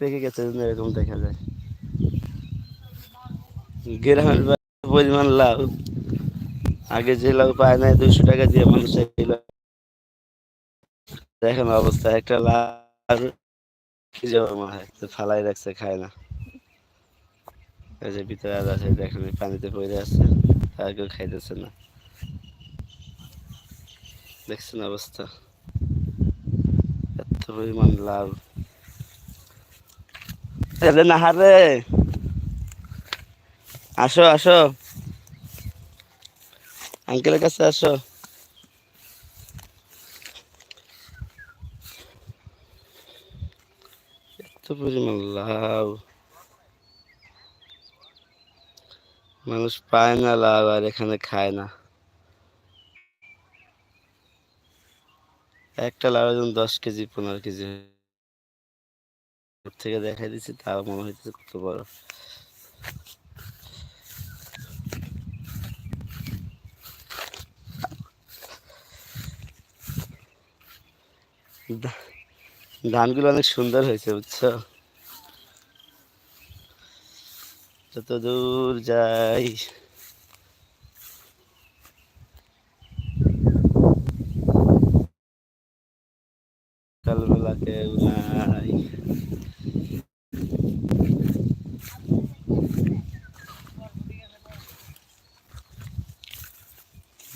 পেকে গেছে এরকম দেখা যায়। গ্রামের পরিমাণ লাউ আগে যে লাউ পায় না দুইশো টাকা দিয়ে মানুষ দেখেন অবস্থা, একটা লাউ ফালাই রাখছে, খায় না। এই যে ভিতরে আছে, দেখেন পানিতে পড়ে আছে, আর কেউ খাইতেছে না। দেখছেন অবস্থা? এত পরিমাণ লাভ এলে না হারে। আসো আসো। আঙ্কেলের কাছে আসো। এত পরিমাণ লাভ মানুষ পায় না লাভ আর এখানে খায় না। একটা যেমন দশ কেজি, পনেরো কেজি থেকে দেখাই দিচ্ছি তাও মনে হইতেছে কত বড়। ধানগুলো অনেক সুন্দর হয়েছে, বুঝছ? যত দূর যাই সকালবেলা কেউ নাই হুম।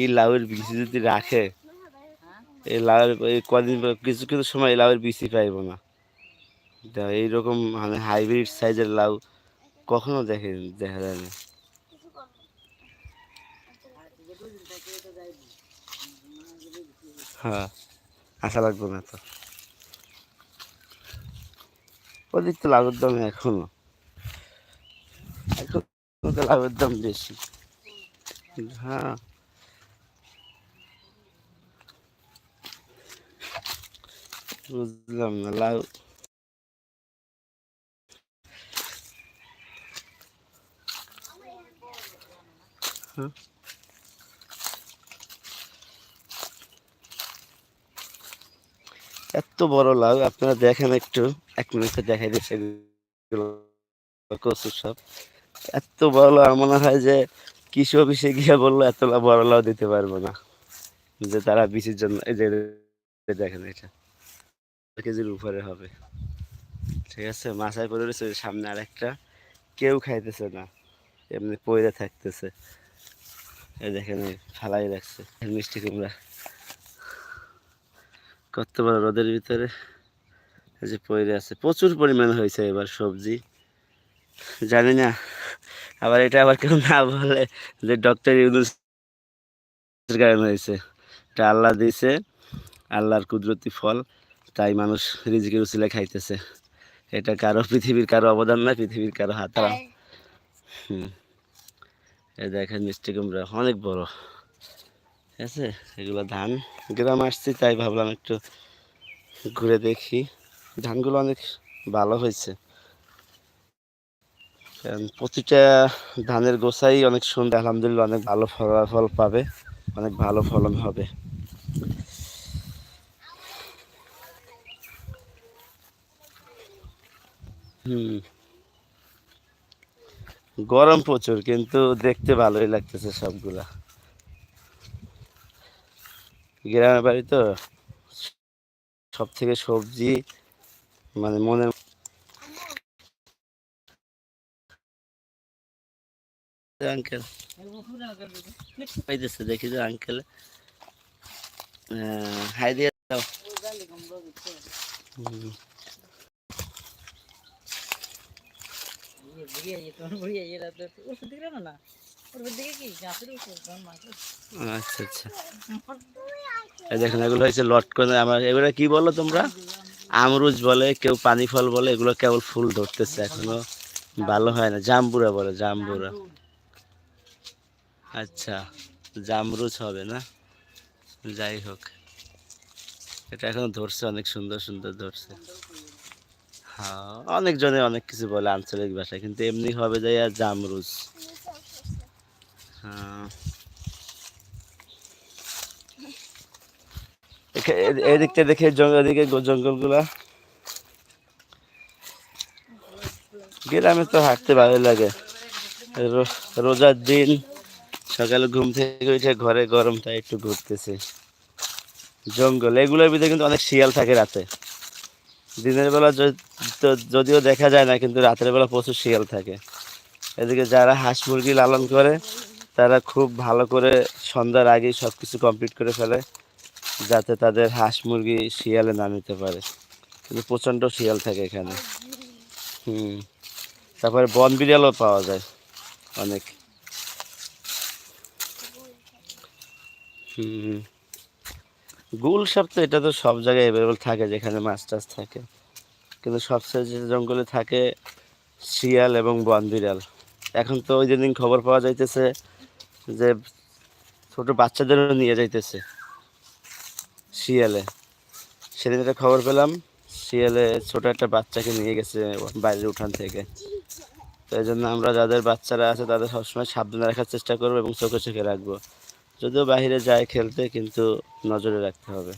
এই লাউয়ের বিচি যদি রাখে, এই লাউয়ের কদিন কিছু কিছু সময় এই লাউয়ের বিচি পাইব না। এইরকম মানে হাইব্রিড সাইজের লাউ কখনো দেখে দেখা যায় না। হ্যাঁ আশা লাগবে না তো। ওদিক তো লাউয়ের দাম এখনও। এখন লাউয়ের দাম বেশি হ্যাঁ। বুঝলাম না, লাউ। হ্যাঁ। এত বড় লাউ, আপনারা দেখেন একটু। এক মিনিটে দেখাই দিচ্ছে সব। এত বড় মনে হয় যে কৃষি অফিসে গিয়ে বলল এত বড় লাউ দিতে পারব না। যে তারা বিচির জন্য দেখেন এটা কেজির উপরে হবে। ঠিক আছে মাথায় পড়ে রয়েছে সামনে আর একটা কেউ খাইতেছে না, এমনি পয়রা থাকতেছে। এই দেখেন ফালাই রাখছে, মিষ্টি কুমড়া। কত বড় রোদের ভিতরে যে পয়রে আছে, প্রচুর পরিমাণ হয়েছে এবার সবজি। জানি না আবার এটা আবার কেউ না বলে যে ডক্টর ইউনুস কারণ হয়েছে এটা আল্লাহ দিয়েছে আল্লাহর কুদরতি ফল তাই মানুষ রিজিকের উচিলে খাইতেছে। এটা কারও পৃথিবীর কারও অবদান না পৃথিবীর কারও হাতারা। হুম। এই দেখেন মিষ্টি কুমড়া অনেক বড়। ঠিক আছে? এগুলো ধান। গ্রাম আসছি তাই ভাবলাম একটু ঘুরে দেখি। ধানগুলো অনেক ভালো হয়েছে। প্রতিটা ধানের গোছাই অনেক সুন্দর, আলহামদুলিল্লাহ অনেক ভালো ফলাফল পাবে, অনেক ভালো ফলন হবে। হুম। গরম প্রচুর, কিন্তু দেখতে ভালোই লাগতেছে সবগুলা। গ্রামের বাড়ি তো সব থেকে সবজি মানে মনের আঙ্কেল পাইতেছে, দেখি যে আঙ্কেল হাই দিয়ে দাও আচ্ছা আচ্ছা। দেখেন, এগুলো হয়েছে লটকনে আমার এগুলো কি বলো তোমরা? আমরুজ বলে, কেউ পানি ফল বলে, এগুলো কেবল ফুল ধরতেছে, এখনও ভালো হয় না। জাম্বুরা বলে, জাম্বুরা। আচ্ছা জামরুজ হবে না? যাই হোক। এটা এখন ধরছে, অনেক সুন্দর সুন্দর ধরছে। হ্যাঁ অনেকজনে অনেক কিছু বলে আঞ্চলিক ভাষায়, কিন্তু এমনি হবে যাই আর জামরুজ হ্যাঁ। এদিকটা দেখে এদিকে জঙ্গলগুলা। গ্রামে তো হাঁটতে ভালো লাগে। রোজার দিন। সকালে ঘুম থেকে উঠে ঘরে গরম তাই একটু ঘুরতেছে। জঙ্গল, এগুলোর ভিতরে কিন্তু অনেক শিয়াল থাকে রাতে। দিনের বেলা যদিও দেখা যায় না, কিন্তু রাতের বেলা প্রচুর শিয়াল থাকে। এদিকে যারা হাঁস মুরগি লালন করে, তারা খুব ভালো করে সন্ধ্যার আগেই সব কিছু কমপ্লিট করে ফেলে, যাতে তাদের হাঁস মুরগি শিয়ালে না নিতে পারে। কিন্তু প্রচণ্ড শিয়াল থাকে এখানে। হুম। তারপরে বন বিড়ালও পাওয়া যায় অনেক। গুল সাপ তো এটা তো সব জায়গায় অ্যাভেলেবল থাকে যেখানে মাছ টাছ থাকে। কিন্তু সবচেয়ে যে জঙ্গলে থাকে শিয়াল এবং বন বিড়াল এখন তো ওই দিন খবর পাওয়া যাইতেছে যে ছোট বাচ্চাদেরও নিয়ে যাইতেছে শিয়ালে। সেদিন একটা খবর পেলাম, শিয়ালে ছোট একটা বাচ্চাকে নিয়ে গেছে বাইরের উঠান থেকে। তো এই জন্য আমরা যাদের বাচ্চারা আছে তাদের সবসময় সাবধানে রাখার চেষ্টা করব এবং চোখে চোখে রাখব। যদিও বাইরে যায় খেলতে, কিন্তু নজরে রাখতে হবে।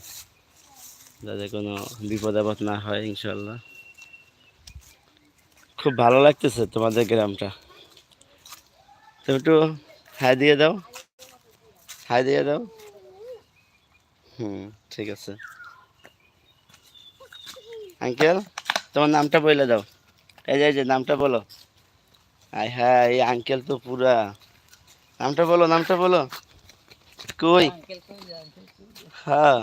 যাতে কোনো বিপদ আপদ না হয় ইনশাল্লাহ খুব ভালো লাগতেছে তোমাদের গ্রামটা। তুমি একটু হাই দিয়ে দাও। হাই দিয়ে দাও। হুম, ঠিক আছে। আঙ্কেল, তোমার নামটা বলে দাও। এই যে এই যে, নামটা বলো। আয় হ্যাঁ এই আঙ্কেল তো পুরা। নামটা বলো নামটা বলো। কই? হ্যাঁ।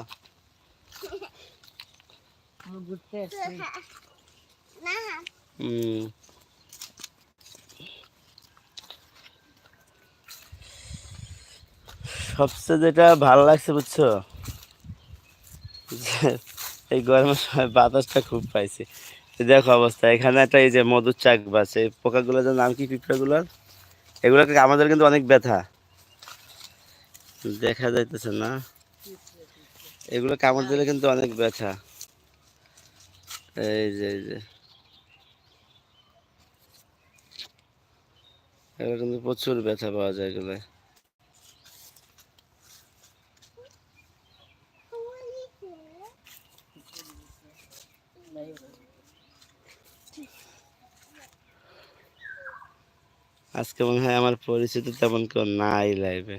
সবচেয়ে যেটা ভালো লাগছে, বুঝছ? এই গরমের সময় বাতাসটা খুব পাইছি। দেখো অবস্থা, এখানে একটা এই যে মধুর চাক বাস এই যে নাম কি পিঁপড়াগুলোর? এগুলোকে আমাদের কিন্তু অনেক ব্যথা। দেখা যাইতেছে না। এগুলো কামড় দিলে কিন্তু অনেক ব্যথা। এই যে এই যে। এগুলো কিন্তু প্রচুর ব্যথা পাওয়া যায় এগুলো। আজকে মনে হয় আমার পরিচিত তেমন কেউ নাই লাইভে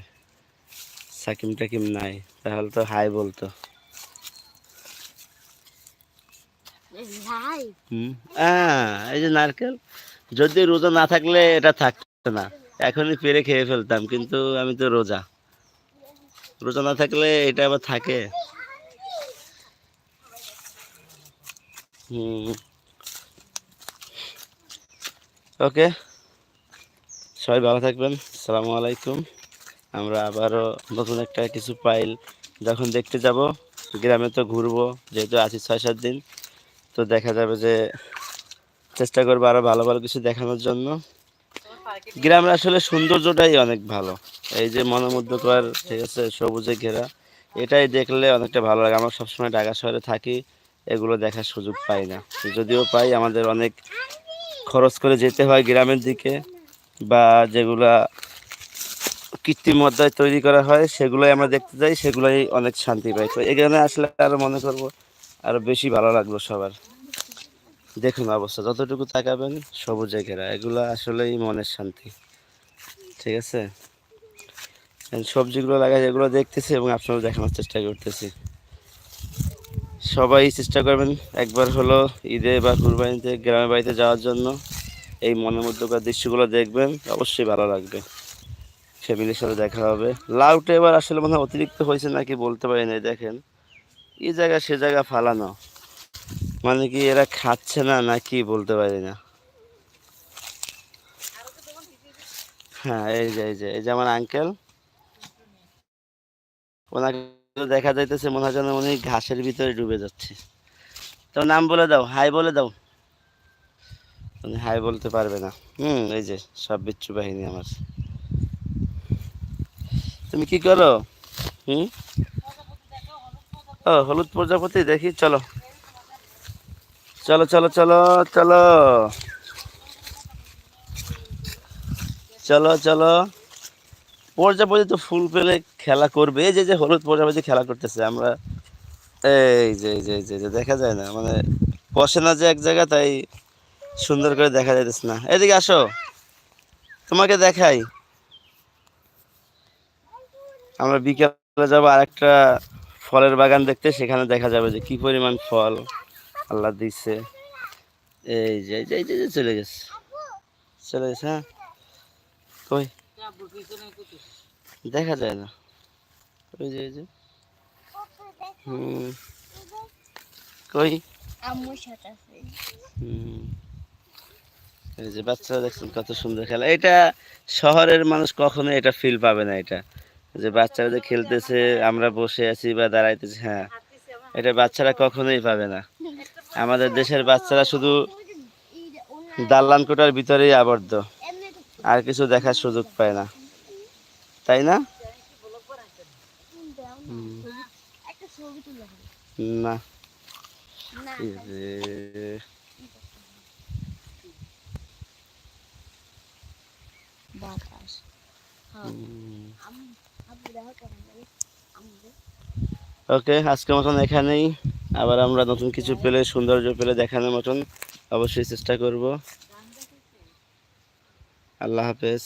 সাকিম টাকিম নাই তাহলে তো হাই বলতো। আহ, এই যে নারকেল যদি রোজা না থাকলে এটা থাকতো না। এখনই পেরে খেয়ে ফেলতাম কিন্তু আমি তো রোজা। রোজা না থাকলে এটা আবার থাকে। হুম। ওকে। সবাই ভালো থাকবেন। সালামু আলাইকুম। আমরা আবারও নতুন একটা কিছু পাইল যখন দেখতে যাব, গ্রামে তো ঘুরবো, যেহেতু আছি ছয় সাত দিন, তো দেখা যাবে যে চেষ্টা করব আরও ভালো ভালো কিছু দেখানোর জন্য। গ্রামের আসলে সৌন্দর্যটাই অনেক ভালো। এই যে মনোমুগ্ধকর, ঠিক আছে, সবুজে ঘেরা, এটাই দেখলে অনেকটা ভালো লাগে। আমরা সবসময় ঢাকা শহরে থাকি, এগুলো দেখার সুযোগ পাই না। যদিও পাই, আমাদের অনেক খরচ করে যেতে হয় গ্রামের দিকে, বা যেগুলা কৃত্রিম মদ্দায় তৈরি করা হয়, সেগুলোই আমরা দেখতে যাই, সেগুলোই অনেক শান্তি পাই। তো এখানে আসলে আরও মনে করব, আরও বেশি ভালো লাগল সবার। দেখুন অবস্থা, যতটুকু তাকাবেন, সবুজে ঘেরা, এগুলো আসলেই মনের শান্তি। ঠিক আছে? সবজিগুলো লাগাই, এগুলো দেখতেছি এবং আপনারা দেখানোর চেষ্টা করতেছি। সবাই চেষ্টা করবেন, একবার হলো ঈদে বা কুরবানিতে গ্রামের বাড়িতে যাওয়ার জন্য এই মনের মধ্যকার দৃশ্যগুলো দেখবেন, অবশ্যই ভালো লাগবে। ফ্যামিলির সাথে দেখা হবে। লাউটা এবার আসলে মনে হয় অতিরিক্ত হয়েছে নাকি বলতে পারি না দেখেন। এই জায়গা সে জায়গা ফালানো। মানে কি এরা খাচ্ছে না নাকি বলতে পারি না। হ্যাঁ এই যে এই যে এই যে আমার আঙ্কেল ওনাকে দেখা যাইতেছে মনে হয় যেন উনি ঘাসের ভিতরে ডুবে যাচ্ছে। তো নাম বলে দাও, হাই বলে দাও। উনি হাই বলতে পারবে না। হুম, এই যে, সব বিচ্ছু বাহিনী আমার। তুমি কি করো? হুম? ও হলুদ প্রজাপতি দেখি চলো। চলো চলো চলো চলো। চলো চলো। প্রজাপতি তো ফুল পেলে খেলা করবে। এই যে যে হলুদ প্রজাপতি খেলা করতেছে আমরা এই যে এই যে যে দেখা যায় না। মানে বসে না যে এক জায়গা তাই সুন্দর করে দেখা যাইতেছে না। এদিকে আসো। তোমাকে দেখাই। আমরা বিকেলে যাব আরেকটা ফলের বাগান দেখতে সেখানে দেখা যাবে যে কি পরিমাণ ফল আল্লাহ দিচ্ছে এই যে এই যে চলে গেছে। চলে গেছে হ্যাঁ? কই? দেখা যায় না। ওই যে ওই যে। হুম। কই? হুম। এই যে বাচ্চারা দেখছেন কত সুন্দর খেলা। এটা শহরের মানুষ কখনো এটা ফিল পাবে না এটা। যে বাচ্চারা যে খেলতেছে আমরা বসে আছি বা দাঁড়াইতেছি হ্যাঁ। এটা বাচ্চারা কখনোই পাবে না। আমাদের দেশের বাচ্চারা শুধু দাল্লান কোটার ভিতরেই আবদ্ধ। আর কিছু দেখার সুযোগ পায় না। তাই না? না। বাতাস হুম। আম্মু আম্মু দেখো কেমন জানি আম্মু ওকে, আজকের মতন এখানেই। আবার আমরা নতুন কিছু পেলে, সৌন্দর্য পেলে দেখানোর মতন অবশ্যই চেষ্টা করব। আল্লাহ হাফেজ।